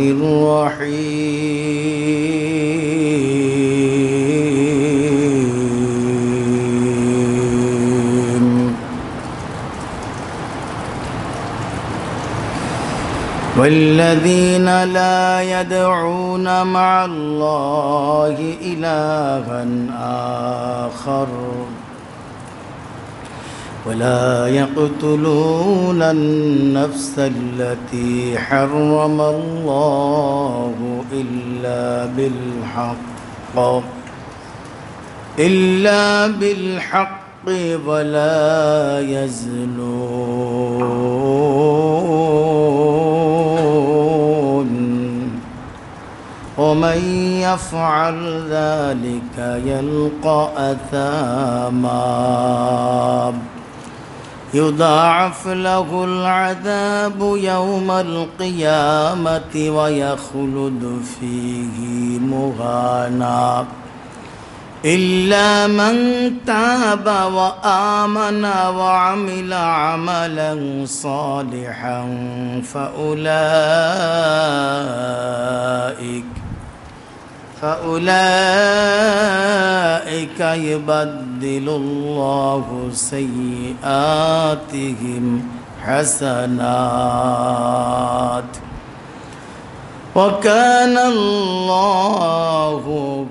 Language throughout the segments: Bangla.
الرحيم. والذين لا يدعون مع الله إلها آخر. ولا يقتلون النفس التي حرم الله إلا بالحق. إلا بالحق ولا يزنون. ومن يفعل ذلك يلقى أثاما. يضاعف له العذاب يوم القيامة ويخلد فيه مهانا إلا من تاب وآمن وعمل عملا صالحا فأولئك فأولئك يبدل الله سيئاتهم حسنات. وكان الله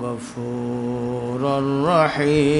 غفورا رحيما.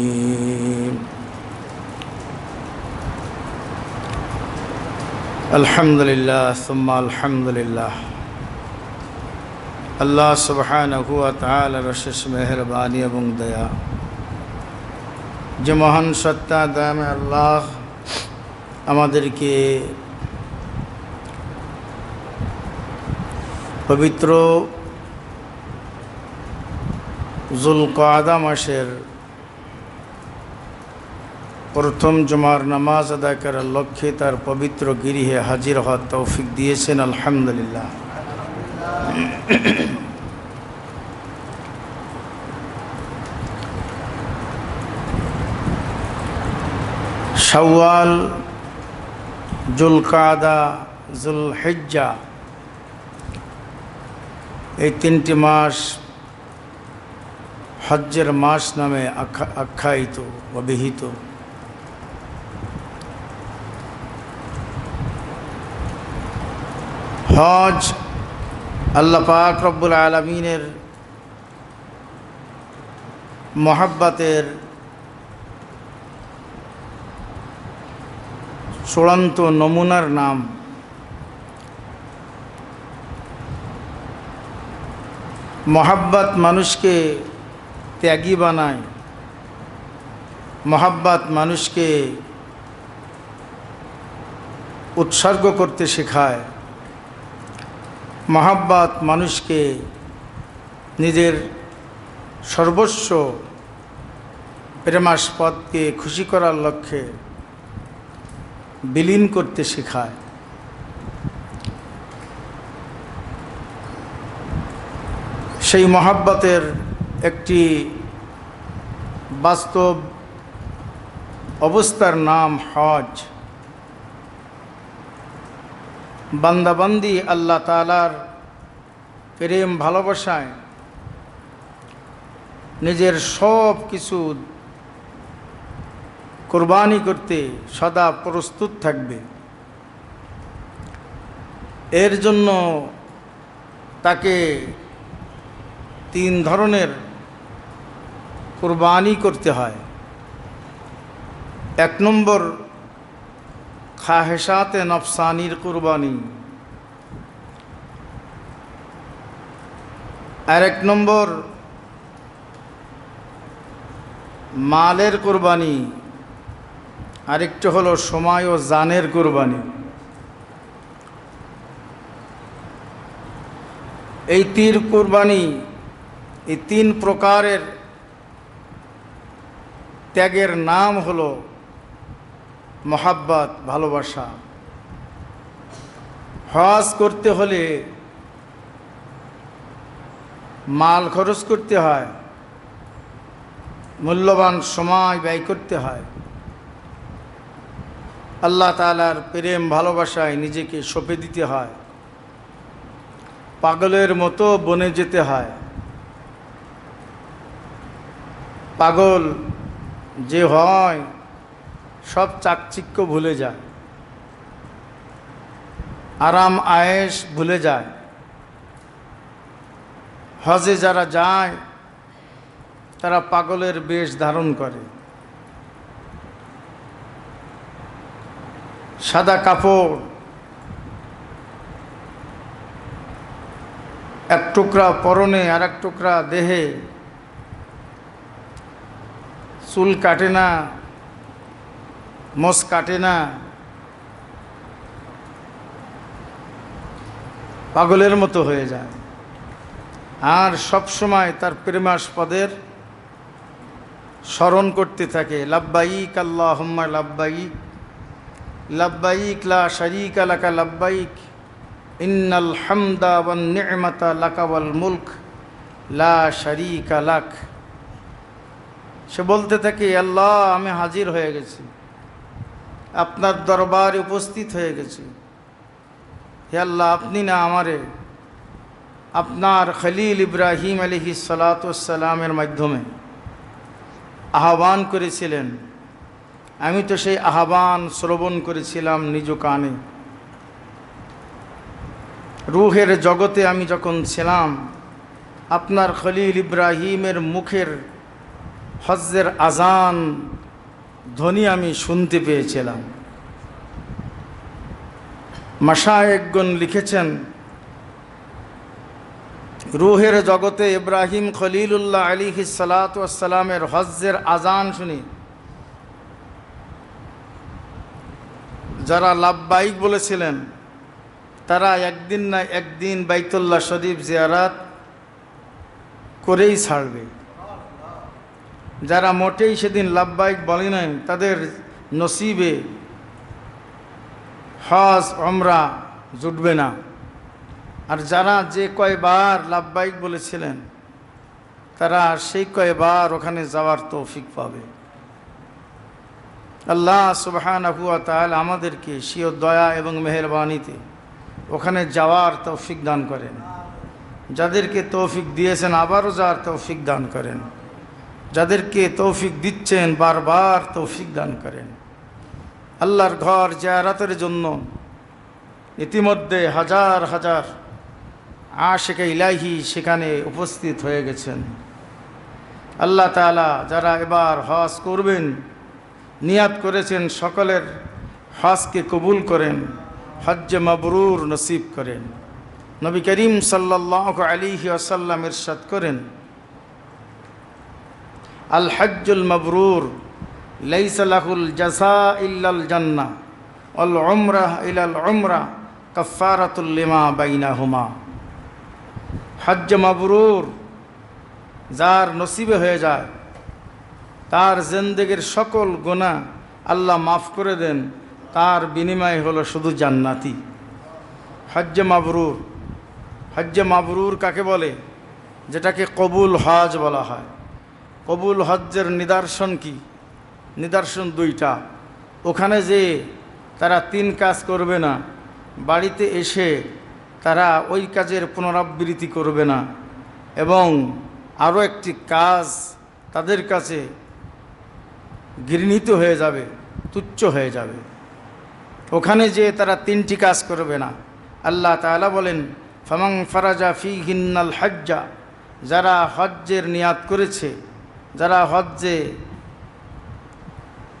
আলহামদুলিল্লাহ সুম্মা আলহামদুলিল্লাহ আল্লাহ সুবহান হুয়া তালার শেষ মেহরবানি এবং দয়া যে মহান সত্তা দামে আল্লাহ আমাদেরকে পবিত্র জুলকাদা মাসের প্রথম জমার নামাজ আদায় করার লক্ষ্যে তার পবিত্র গিরিহে হাজির হওয়ার তৌফিক দিয়েছেন, আলহামদুলিল্লাহ। শাওয়াল, জুলকাদা জুল হেজ্জা এই তিনটি মাস হজ্জের মাস নামে আখ্যায়িত, অভিহিত। হজ আল্লাহ পাক রব্বুল আলমিনের মহাব্বাতের চূড়ান্ত নমুনার নাম মহাব্বাত মানুষকে ত্যাগী বানায়, মহাব্বাত মানুষকে উৎসর্গ করতে শেখায়। মহাব্বাত মানুষকে নিজের সর্বস্ব প্রেমাস্পদকে খুশি করার লক্ষ্যে বিলীন করতে শেখায়। সেই মহাব্বতের একটি বাস্তব অবস্থার নাম হজ। বান্দাবান্দি আল্লাহ তালার প্রেম ভালোবাসায় নিজের সব কিছু কোরবানি করতে সদা প্রস্তুত থাকবে। এর জন্য তাকে তিন ধরনের কোরবানি করতে হয়। এক নম্বর খাহেসাতে নফসানির কোরবানি। আর এক নম্বর, মালের কোরবানি। আরেকটা হলো সময় ও জানের কোরবানি। এই তীর কোরবানি, এই তিন প্রকারের ত্যাগের নাম হলো মহাব্বাত, ভালোবাসা। হজ করতে হলে মাল খরচ করতে হয়, মূল্যবান সময় ব্যয় করতে হয়। আল্লাহ তালার প্রেম, ভালোবাসায় নিজেকে সঁপে দিতে হয়। পাগলের মতো বনে যেতে হয়। পাগল যে হয় সব চাকচিক্য ভুলে যায়। আরাম আয়েস ভুলে যায়। হজে যারা যায়, তারা পাগলের বেশ ধারণ করে। সাদা কাপড়, এক টুকরা পরনে আর এক টুকরা দেহে, চুল কাটে না মোষ কাটে না। পাগলের মতো হয়ে যায়। আর সব সময় তার প্রেমাস্পদের স্মরণ করতে থাকে। লাব্বাইক আল্লাহ হুম্মা লাব্বাইক লাব্বাইক লা শরিক লাকা লাব্বাইক, ইন্নাল হামদা ওয়ান নি'মাতা লাকা ওয়াল মুলক, লা শরিকা লাক। সে বলতে থাকে, আল্লাহ, আমি হাজির হয়ে গেছি। আপনার দরবারে উপস্থিত হয়ে গেছি। হে আল্লাহ, আপনি না আমারে আপনার খলিল ইব্রাহিম আলহি সালাতামের মাধ্যমে আহ্বান করেছিলেন। আমি তো সেই আহ্বান শ্রবণ করেছিলাম নিজ কানে। রুহের জগতে আমি যখন ছিলাম, আপনার খলিল ইব্রাহিমের মুখের হজ্জের আজান ধ্বনি আমি শুনতে পেয়েছিলাম। মাসায়েকগণ লিখেছেন, রুহের জগতে ইব্রাহিম খলিলুল্লাহ আলী সালাতামের হজ্জের আজান শুনি। যারা লাভবাহিক বলেছিলেন, তারা একদিন না একদিন বাইতুল্লাহ শরীফ জিয়ারাত করেই ছাড়বে। যারা মোটেই সেদিন লাভবাহিক বলে নাই, তাদের নসিবে হজ অমরা জুটবে না। আর যারা যে কয়বার লাভবাহিক বলেছিলেন, তারা সেই কয়বার ওখানে যাওয়ার তৌফিক পাবে। আল্লাহ সুবহান আহুয়া তাহলে আমাদেরকে সিও দয়া এবং মেহরবানিতে ওখানে যাওয়ার তৌফিক দান করেন। যাদেরকে তৌফিক দিয়েছেন, আবারও যাওয়ার তৌফিক দান করেন। যাদেরকে তৌফিক দিচ্ছেন, বারবার তৌফিক দান করেন। আল্লাহর ঘর জায়ারাতের জন্য ইতিমধ্যে হাজার হাজার আশেকে ইলাহি সেখানে উপস্থিত হয়ে গেছেন। আল্লাহ তালা যারা এবার হজ করবেন, নিয়াত করেছেন, সকলের হজকে কবুল করেন, হজ্জে মবরুর নসিব করেন। নবী করিম সাল্লাহ আলিহি আসাল্লাম ইরশাদ করেন আল হজ্জুল মবরুর লাইসালাহুল জাসা ইল্লাল জান্না অল উমরা ইলাল উমরা কফারাতুল্লিমা বাইনা হুমা হজ্জ মবরুর, যার নসিবে হয়ে যায়, তার জেন্দেগের সকল গোনা আল্লাহ মাফ করে দেন, তার বিনিময় হলো শুধু জান্নাতি। হজ্জে মাবরুর হজ্জে মাবরুর কাকে বলে? যেটাকে কবুল হজ বলা হয়। কবুল হজ্জের নিদর্শন কি? নিদর্শন দুইটা। ওখানে যে তারা তিন কাজ করবে না, বাড়িতে এসে তারা ওই কাজের পুনরাবৃত্তি করবে না এবং আরও একটি কাজ তাদের কাছে ঘৃণিত হয়ে যাবে, তুচ্ছ হয়ে যাবে। ওখানে যে তারা তিনটি কাজ করবে না, আল্লাহ তাআলা বলেন ফামাং ফারাজা ফি হিন্নাল হজ্জা যারা হজ্জের নিয়াত করেছে যারা হজ্জে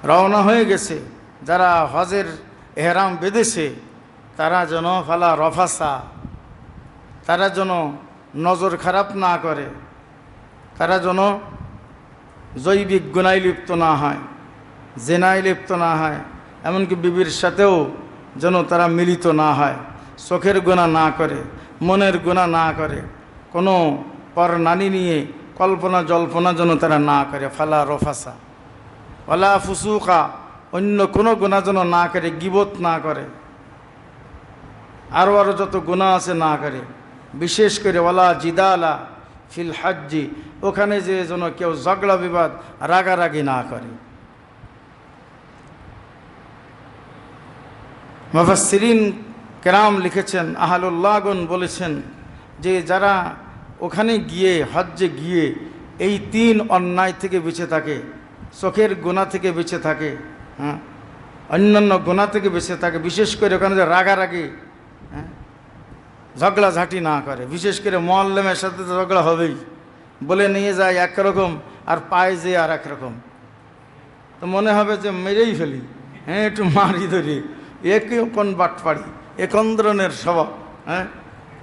রওনা হয়ে গেছে, যারা হজের এহরাম বেঁধেছে, তারা যেন ফালা রফাসা, তারা যেন নজর খারাপ না করে, তারা যেন জৈবিক গুণায় লিপ্ত না হয়, জেনায় লিপ্ত না হয়, এমনকি বিবির সাথেও যেন তারা মিলিত না হয়, চোখের গোনা না করে, মনের গোনা না করে, কোনো পর নানি নিয়ে কল্পনা জল্পনা যেন তারা না করে, ফালা রফাসা। ওলা ফুসুকা, অন্য কোনো গুণা যেন না করে, গিবত না করে। আরও আরও যত গুণা আছে না করে। বিশেষ করে ওলা জিদালা ফিল হাজ্জি, ওখানে যে যেন কেউ ঝগড়া বিবাদ, রাগারাগি না করে। মফাসিরিন কেরাম লিখেছেন আহালুল্লাহগুন বলেছেন যে যারা ওখানে গিয়ে, হজ্জে গিয়ে এই তিন অন্যায় থেকে বেঁচে থাকে। চোখের গোনা থেকে বেঁচে থাকে হ্যাঁ? অন্যান্য গোনা থেকে বেঁচে থাকে। বিশেষ করে ওখানে যে রাগারাগি হ্যাঁ? ঝগড়াঝাঁটি না করে। বিশেষ করে মোয়াল্লেমের সাথে তো ঝগড়া হবেই। বলে নিয়ে যায় একরকম আর পায়ে যে আর একরকম। তো মনে হবে যে মেরেই ফেলি হ্যাঁ? একটু মারি ধরি। একই কোন বাটপাড়ি একন ধরনের স্বভাব হ্যাঁ?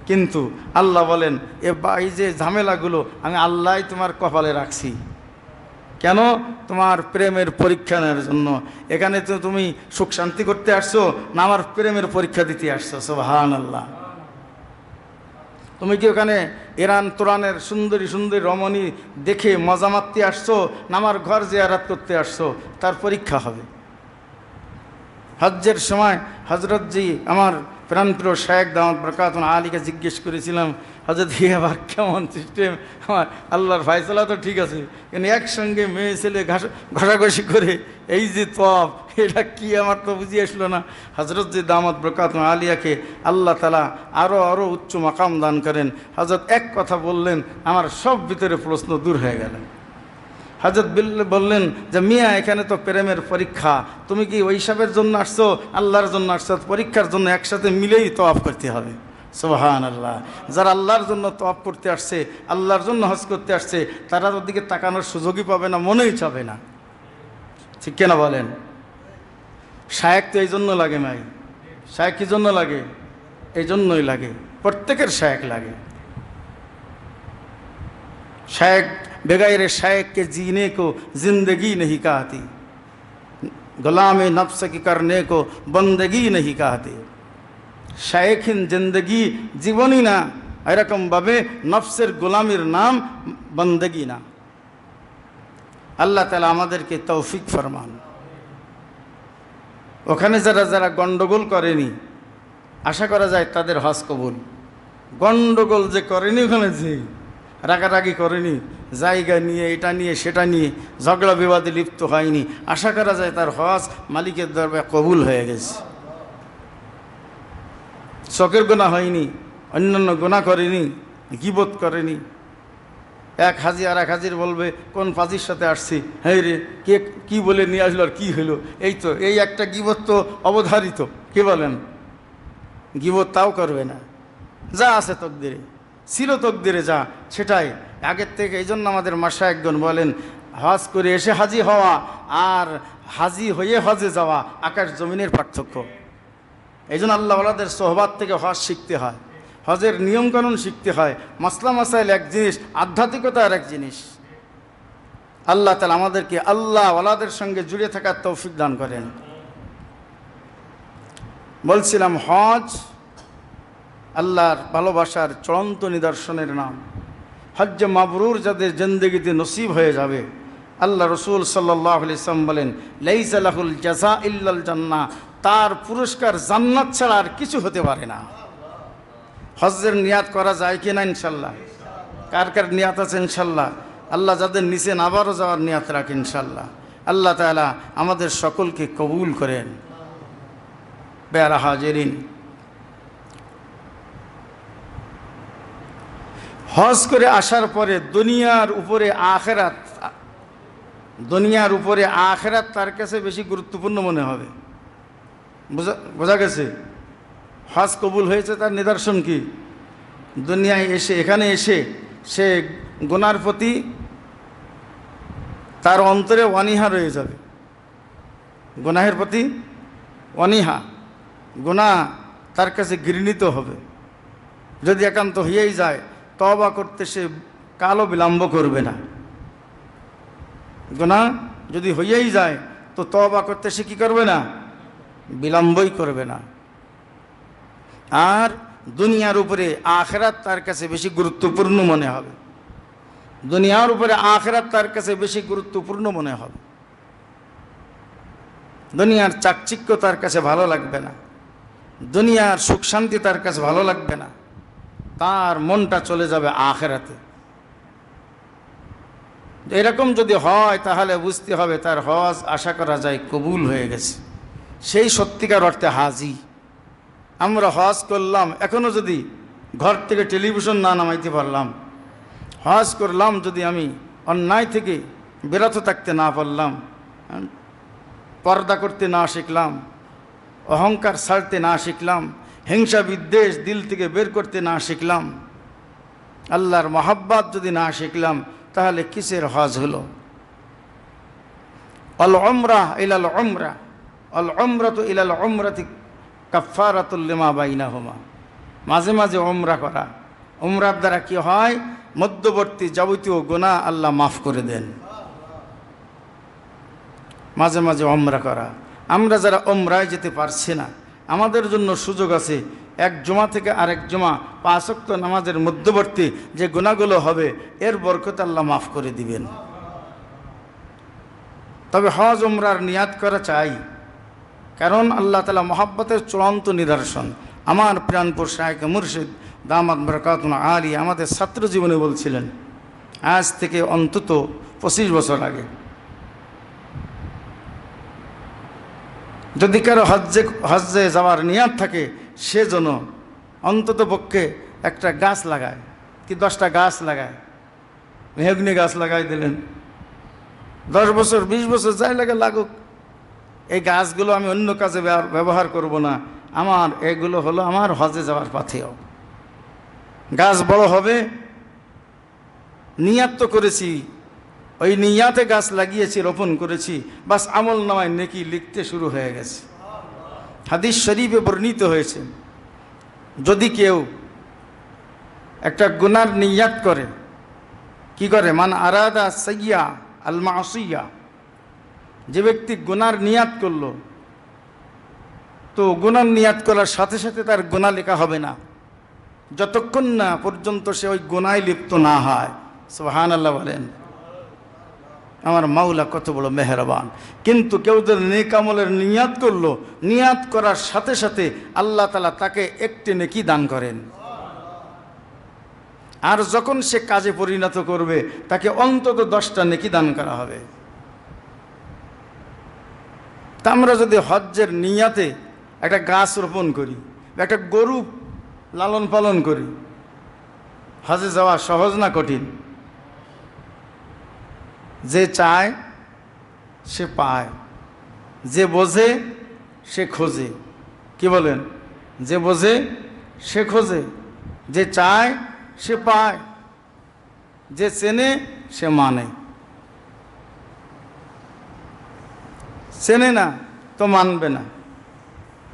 কিন্তু আল্লাহ বলেন, এ এই যে ঝামেলাগুলো আমি আল্লাহ তোমার কপালে রাখছি। কেন? তোমার প্রেমের পরীক্ষা নেওয়ার জন্য। এখানে তো তুমি সুখ শান্তি করতে আসছো, না আমার প্রেমের পরীক্ষা দিতে আসছো। সোহান আল্লাহ তুমি কি ওখানে ইরান তোরানের সুন্দরী সুন্দরী রমণী দেখে মজা মারতে আসছো, না আমার ঘর জিয়ারাত করতে আসছো? তার পরীক্ষা হবে। হজ্জের সময় হজরতজি আমার প্রাণপ্রিয় শায়েক দামদ বরকাতুন আলীকে জিজ্ঞেস করেছিলাম হজরত এবার কেমন সিস্টেম আমার আল্লাহর ফাইসলা তো ঠিক আছে, কিন্তু একসঙ্গে মেয়ে ছেলে ঘাস, ঘষাঘষি করে, এই যে তপ, এটা কি আমার তো বুঝিয়ে আসলো না? হজরত যে দামদ বরকাতুন আলিয়াকে আল্লাহ তালা আরও আরও উচ্চ মাকাম দান করেন। হজরত এক কথা বললেন, আমার সব ভিতরে প্রশ্ন দূর হয়ে গেলেন হজরত বললেন যে, মিয়া, এখানে তো প্রেমের পরীক্ষা। তুমি কি ওই জন্য আসছো? আল্লাহর জন্য আসছো। পরীক্ষার জন্য একসাথে মিলেই তফ করতে হবে। সোহান আল্লাহ যারা আল্লাহর জন্য তপ করতে আসছে, আল্লাহর জন্য হজ করতে আসছে, তারা দিকে তাকানোর সুযোগই পাবে না, মনেই চাবে না। ঠিক কেনা বলেন? শায়েক তো এই জন্য লাগে মাই শায়েক কি জন্য লাগে? এই জন্যই লাগে। প্রত্যেকের শায়েক লাগে। শায়েক बगैर शायक के जीने को जिंदगी नहीं कहती गुलाम नफ्स की करने को बंदगी नहीं कहते শায়েখিন জিন্দগি জীবনই না এরকমভাবে নফসের গোলামির নাম বন্দেগি না আল্লাহ তালা আমাদেরকে তৌফিক ফরমান ওখানে যারা যারা গণ্ডগোল করেনি আশা করা যায় তাদের হজ কবুল গণ্ডগোল যে করেনি ওখানে যে রাগারাগি করেনি জায়গা নিয়ে, এটা নিয়ে, সেটা নিয়ে ঝগড়া বিবাদে লিপ্ত হয়নি। আশা করা যায় তার হজ মালিকের দরবারে কবুল হয়ে গেছে। চকের গোনা হয়নি, অন্যান্য গোনা করেনি গিবোধ করেনি। এক হাজি আর এক হাজির বলবে, কোন পাজির সাথে আসছি? হ্যাঁ রে, কে, কি বলে নিয়ে আসলো আর কী হইল এই তো, এই একটা গিবোধ তো অবধারিত, কি বলেন? গিবোধ তাও করবে না। যা আছে তকদিরে। ছিল তকদিরে যা, সেটাই। আগের থেকে এই জন্য আমাদের মাসা একজন বলেন, হজ করে এসে হাজি হওয়া আর হাজি হয়ে হজে যাওয়া আকাশ জমিনের পার্থক্য। এই জন্য আল্লাহওয়ালাদের সোহবাদ থেকে হজ শিখতে হয়। হজের নিয়মকানুন শিখতে হয়। মাসলা মাসাইল এক জিনিস, আধ্যাত্মিকতা আর এক জিনিস। আল্লাহ তালা আমাদেরকে আল্লাহ ওয়ালাদের সঙ্গে জুড়ে থাকার তৌফিক দান করেন। বলছিলাম, হজ আল্লাহর ভালোবাসার চূড়ান্ত নিদর্শনের নাম। হজ্জ মাবরুর যাদের জিন্দগিতে নসিব হয়ে যাবে, আল্লাহ রসুল সাল্লাহ ইসলাম বলেন লাইসালাহুল জাজা ইল্লাল জান্না তার পুরস্কার জান্নাত ছাড়া আর কিছু হতে পারে না। হজ্জের নিয়াত করা যায় কি না ইনশাল্লাহ? কার কার নিয়াত আছে ইনশাল্লাহ? আল্লাহ যাদের নিচেন আবারও যাওয়ার নিয়াত রাখে ইনশাল্লাহ। আল্লাহ তালা আমাদের সকলকে কবুল করেন। বেয়ারা হাজেরিন। হজ করে আসার পরে দুনিয়ার উপরে আখেরাত, দুনিয়ার উপরে আখেরাত তার কাছে বেশি গুরুত্বপূর্ণ মনে হবে। বোঝা বোঝা গেছে? হজ কবুল হয়েছে তার নিদর্শন কি? দুনিয়ায় এসে, এখানে এসে সে গোনার প্রতি তার অন্তরে অনীহা রয়ে যাবে। গোনাহের প্রতি অনীহা গোনা তার কাছে ঘৃণিত হবে। যদি একান্ত হয়েই যায় তবা করতে সে কালো বিলম্ব করবে না। গুনাহ যদি হইয়াই যায়, তো তবা করতে সে কী করবে না? বিলম্বই করবে না। আর দুনিয়ার উপরে আখেরাত তার কাছে বেশি গুরুত্বপূর্ণ মনে হবে। দুনিয়ার উপরে আখেরাত তার কাছে বেশি গুরুত্বপূর্ণ মনে হবে। দুনিয়ার চাকচিক্য তার কাছে ভালো লাগবে না। দুনিয়ার সুখ শান্তি তার কাছে ভালো লাগবে না। তার মনটা চলে যাবে আখেরাতে। এরকম যদি হয়, তাহলে বুঝতে হবে তার হজ আশা করা যায় কবুল হয়ে গেছে। সেই সত্যিকার অর্থে হাজি। আমরা হজ করলাম এখনও যদি ঘর থেকে টেলিভিশন না নামাইতে পারলাম, হজ করলাম যদি আমি, অন্যায় থেকে বিরত থাকতে না পারলাম, পর্দা করতে না শিখলাম, অহংকার ছাড়তে না শিখলাম হিংসা বিদ্বেষ দিল থেকে বের করতে না শিখলাম। আল্লাহর মহাব্বাত যদি না শিখলাম, তাহলে কিসের হজ হলো? অল অমরা ইলাল অমরা অল অমরা তো ইলাল অমরাতি কাফারাতুল্লিমা বাইনা হোমা মাঝে মাঝে ওমরা করা। ওমরার দ্বারা কি হয়? মধ্যবর্তী যাবতীয় গোনা আল্লাহ মাফ করে দেন। মাঝে মাঝে ওমরা করা। আমরা যারা ওমরায় যেতে পারছি না আমাদের জন্য সুযোগ আছে। এক জমা থেকে আরেক জমা পাঁচক্ত নামাজের মধ্যবর্তী যে গুণাগুলো হবে, এর বরকত আল্লাহ মাফ করে দিবেন। তবে হজ ওমরার নিয়াত করা চাই, কারণ আল্লাহ তালা মহাব্বতের চূড়ান্ত নিদর্শন। আমার প্রাণপুর শাহেক মুর্শিদ দামাদ বরকাতুন আলী আমাদের ছাত্র জীবনে বলছিলেন, আজ থেকে অন্তত পঁচিশ বছর আগে। যদি কারও হজ্জে হজ্জে যাওয়ার নিয়াত থাকে, সে যেন অন্তত পক্ষে একটা গাছ লাগায়, কি দশটা গাছ লাগায়। মেহগনি গাছ লাগাই দিলেন। দশ বছর, বিশ বছর যাই লাগে লাগুক। এই গাছগুলো আমি অন্য কাজে ব্যবহার করব না। আমার, এগুলো হলো আমার হজে যাওয়ার পাথেও গাছ বড় হবে নিয়াত তো করেছি ওই নিয়াতে গাছ লাগিয়েছি, রোপণ করেছি। বাস আমল নামায় নেকি লিখতে শুরু হয়ে গেছে। হাদিস শরীফে বর্ণিত হয়েছে, যদি কেউ একটা গুনার নিয়াত করে, কি করে? মান আরাদা সৈয়া আলমা মাসিয়া। যে ব্যক্তি গুনার নিয়াত করল, তো গুনার নিয়াত করার সাথে সাথে তার গুণা লেখা হবে না। যতক্ষণ না পর্যন্ত সে ওই গুনায় লিপ্ত না হয়। সোহান আল্লাহ বলেন। আমার মাওলা কত বড় মেহরবান। কিন্তু কেউ যদি নেকামলের নিয়াত করল, নিয়াত করার সাথে সাথে আল্লাহ তালা তাকে একটি নেকি দান করেন। আর যখন সে কাজে পরিণত করবে, তাকে অন্তত দশটা নেকি দান করা হবে। তা আমরা যদি হজ্জের নিয়াতে একটা গাছ রোপণ করি, একটা গরু লালন পালন করি হজে যাওয়া সহজ না কঠিন? যে চায়, সে পায়। যে বোঝে, সে খোঁজে। কি বলেন? যে বোঝে, সে খোঁজে। যে চায়, সে পায়। যে চেনে, সে মানে। চেনে না, তো মানবে না।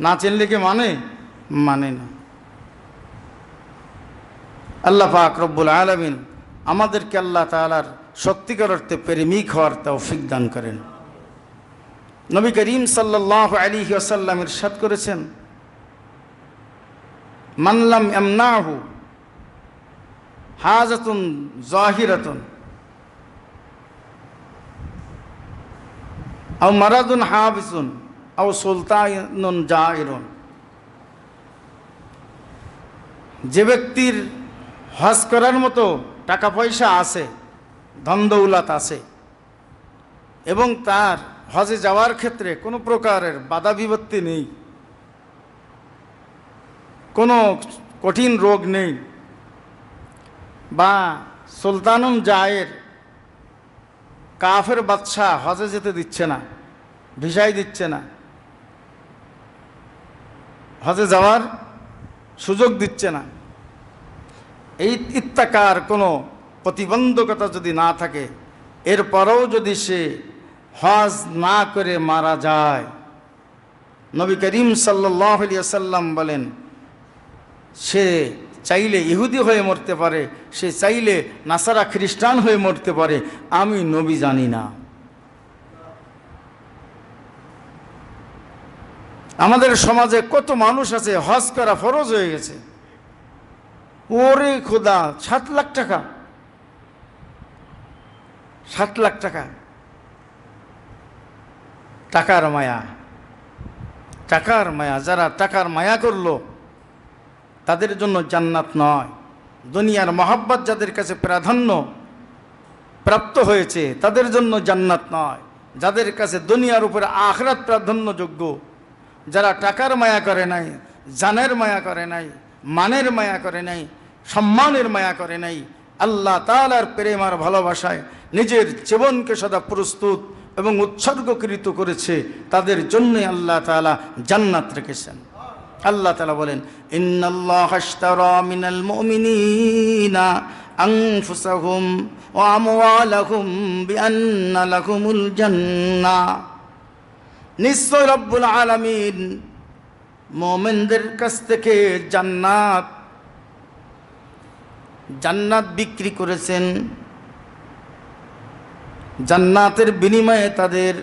না চিনলে কি মানে? মানে না। আল্লাহ পাক রব্বুল আলমিন আমাদেরকে আল্লাহ তালার সত্যিকার অর্থে প্রেমিক হওয়ার তৌফিক দান করেন। নবী করিম সাল্লাহ আলী আসাল্লাম ইরশাদ করেছেন মানলাম এমনাহু হাজাতুন জাহিরাতুন আও মারাদুন হাবিসুন আও সুলতানুন জাহিরুন যে ব্যক্তির হজ করার মতো টাকা পয়সা আছে ধন দৌলত আছে। এবং তার হজে যাওয়ার ক্ষেত্রে কোনো প্রকারের বাধা বিপত্তি নেই। কোনো কঠিন রোগ নেই। বা সুলতানুম জায়ের কাফের বাদশাহ হজে যেতে দিচ্ছে না, ভিসাই দিচ্ছে না। হজে যাওয়ার সুযোগ দিচ্ছে না। এই ইত্তাকার কোনো প্রতিবন্ধকতা যদি না থাকে, এরপরেও যদি সে হজ না করে মারা যায়, নবী করিম সাল্লাম বলেন, সে চাইলে ইহুদি হয়ে মরতে পারে, সে চাইলে নাসারা খ্রিস্টান হয়ে মরতে পারে, আমি নবী জানি না। আমাদের সমাজে কত মানুষ আছে, হজ করা ফরজ হয়ে গেছে। ওরে খোদা, সাত লাখ টাকা। সাত লাখ টাকা। টাকার মায়া। টাকার মায়া, যারা টাকার মায়া করল, তাদের জন্য জান্নাত নয়। দুনিয়ার মহাব্বত যাদের কাছে প্রাধান্য প্রাপ্ত হয়েছে, তাদের জন্য জান্নাত নয়। যাদের কাছে দুনিয়ার উপরে আখরাত প্রাধান্যযোগ্য, যারা টাকার মায়া করে নাই, জানের মায়া করে নাই, মানের মায়া করে নাই, সম্মানের মায়া করে নাই, আল্লাহ তালার প্রেম আর ভালোবাসায় নিজের জীবনকে সদা প্রস্তুত এবং উৎসর্গকৃত করেছে, তাদের জন্যই আল্লাহ তালা জান্নাত রেখেছেন। আল্লাহ তালা বলেন আনফুসাহুম ওয়া আমওয়ালাহুম বিআন্না লাহুমুল জান্নাহ নিশ্চয় রব্বুল আলামিন মোমেনদের কাছ থেকে জান্নাত জান্নাত বিক্রি করেছেন। জান্নাতের বিনিময়ে তাদের